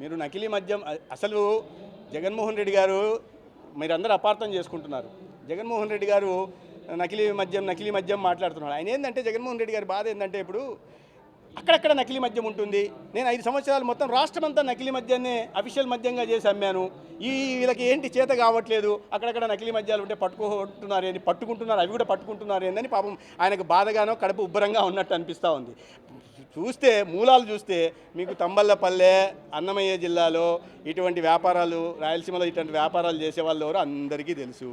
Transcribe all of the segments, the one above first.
మీరు నకిలీ మద్యం అసలు జగన్మోహన్ రెడ్డి గారు మీరందరూ అపార్థం చేసుకుంటున్నారు. జగన్మోహన్ రెడ్డి గారు నకిలీ మద్యం నకిలీ మద్యం మాట్లాడుతున్నాడు ఆయన ఏంటంటే జగన్మోహన్ రెడ్డి గారి బాధ ఏంటంటే ఇప్పుడు అక్కడక్కడ నకిలీ మద్యం ఉంటుంది. నేను ఐదు సంవత్సరాలు మొత్తం రాష్ట్రం అంతా నకిలీ మద్యాన్ని అఫీషియల్ మద్యంగా చేసి అమ్మాను. ఈ వీళ్ళకి ఏంటి చేత కావట్లేదు? అక్కడక్కడ నకిలీ మద్యాలు ఉంటే పట్టుకుంటున్నారు ఏంటి పట్టుకుంటున్నారు అవి కూడా పట్టుకుంటున్నారు ఏందని పాపం ఆయనకు బాధగానో కడుపు ఉబ్బరంగా ఉన్నట్టు అనిపిస్తూ ఉంది. చూస్తే మూలాలు చూస్తే మీకు తంబల్లపల్లె అన్నమయ్య జిల్లాలో ఇటువంటి వ్యాపారాలు రాయలసీమలో ఇటువంటి వ్యాపారాలు చేసే ఎవరు అందరికీ తెలుసు.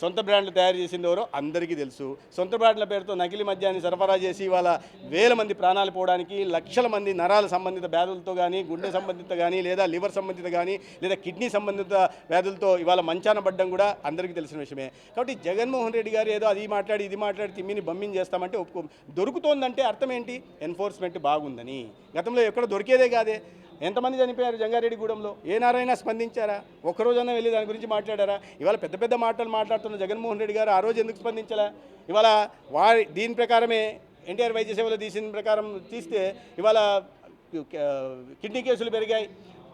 సొంత బ్రాండ్లు తయారు చేసింది ఎవరో అందరికీ తెలుసు. సొంత బ్రాండ్ల పేరుతో నకిలీ మద్యాన్ని సరఫరా చేసి ఇవాళ వేల మంది ప్రాణాలు పోవడానికి లక్షల మంది నరాల సంబంధిత వ్యాధులతో కానీ గుండె సంబంధిత కానీ లేదా లివర్ సంబంధిత కానీ లేదా కిడ్నీ సంబంధిత వ్యాధులతో ఇవాళ మంచాన పడ్డం కూడా అందరికీ తెలిసిన విషయమే. కాబట్టి జగన్మోహన్ రెడ్డి గారు ఏదో అది మాట్లాడి ఇది మాట్లాడి తిమ్మిని బమ్మిని చేస్తామంటే ఒప్పుకో దొరుకుతోందంటే అర్థం ఏంటి? ఎన్ఫోర్స్మెంట్ బాగుందని. గతంలో ఎక్కడ దొరికేదే కాదే. ఎంతమంది చనిపోయారు జంగారెడ్డిగూడెంలో? ఏనారైనా స్పందించారా? ఒక్కరోజైనా వెళ్ళి దాని గురించి మాట్లాడారా? ఇవాళ పెద్ద పెద్ద మాటలు మాట్లాడుతున్న జగన్మోహన్ రెడ్డి గారు ఆ రోజు ఎందుకు స్పందించలా? ఇవాళ వారి దీని ప్రకారమే ఎన్టీఆర్ వైద్య సేవలు తీసిన ప్రకారం తీస్తే ఇవాళ కిడ్నీ కేసులు పెరిగాయి.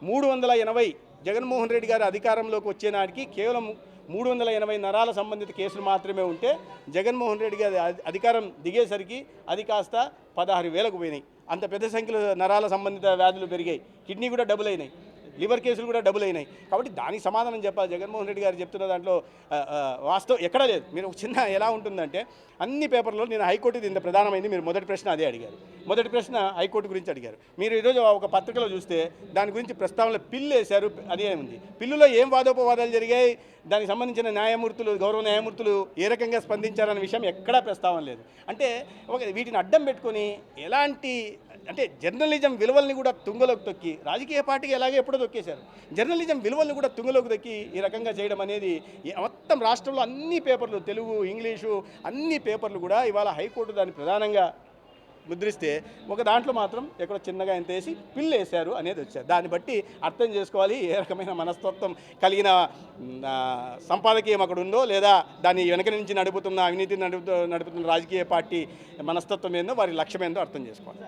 మూడు వందల ఎనభై జగన్మోహన్ రెడ్డి గారు అధికారంలోకి వచ్చే నాటికి కేవలం మూడు వందల ఎనభై నరాల సంబంధిత కేసులు మాత్రమే ఉంటే జగన్మోహన్ రెడ్డి గారి అధికారం దిగేసరికి అది కాస్త పదహారు వేలకు పోయినాయి. అంత పెద్ద సంఖ్యలో నరాల సంబంధిత వ్యాధులు పెరిగాయి. కిడ్నీ కూడా డబుల్ అయినాయి. లివర్ కేసులు కూడా డబుల్ అయినాయి. కాబట్టి దానికి సమాధానం చెప్పాలి. జగన్మోహన్ రెడ్డి గారు చెప్తున్న దాంట్లో వాస్తవం ఎక్కడా లేదు. మీరు ఒక చిన్న ఎలా ఉంటుందంటే అన్ని పేపర్లో నేను హైకోర్టు ఇంత ప్రధానమైంది మీరు మొదటి ప్రశ్న అదే అడిగారు. మొదటి ప్రశ్న హైకోర్టు గురించి అడిగారు. మీరు ఈరోజు ఒక పత్రికలో చూస్తే దాని గురించి ప్రస్తావనలో పిల్లు వేశారు అదే ఉంది. పిల్లులో ఏం వాదోపవాదాలు జరిగాయి? దానికి సంబంధించిన న్యాయమూర్తులు గౌరవ న్యాయమూర్తులు ఏ రకంగా స్పందించారనే విషయం ఎక్కడా ప్రస్తావన లేదు. అంటే ఒక వీటిని అడ్డం పెట్టుకొని ఎలాంటి అంటే జర్నలిజం విలువల్ని కూడా తుంగలోకి తొక్కి రాజకీయ పార్టీకి ఎలాగే ఎప్పుడో తొక్కేశారు. జర్నలిజం విలువల్ని కూడా తుంగలోకి తొక్కి ఈ రకంగా చేయడం అనేది మొత్తం రాష్ట్రంలో అన్ని పేపర్లు తెలుగు ఇంగ్లీషు అన్ని పేపర్లు కూడా ఇవాళ హైకోర్టు దాన్ని ప్రధానంగా ముద్రిస్తే ఒక దాంట్లో మాత్రం ఎక్కడో చిన్నగా ఎంత వేసి పిల్లు వేశారు అనేది వచ్చారు దాన్ని బట్టి అర్థం చేసుకోవాలి ఏ రకమైన మనస్తత్వం కలిగిన సంపాదకీయం అక్కడ ఉందో లేదా దాన్ని వెనక నుంచి నడుపుతున్న అవినీతి నడుపుతూ నడుపుతున్న రాజకీయ పార్టీ మనస్తత్వం ఏందో వారి లక్ష్యం ఏందో అర్థం చేసుకోవాలి.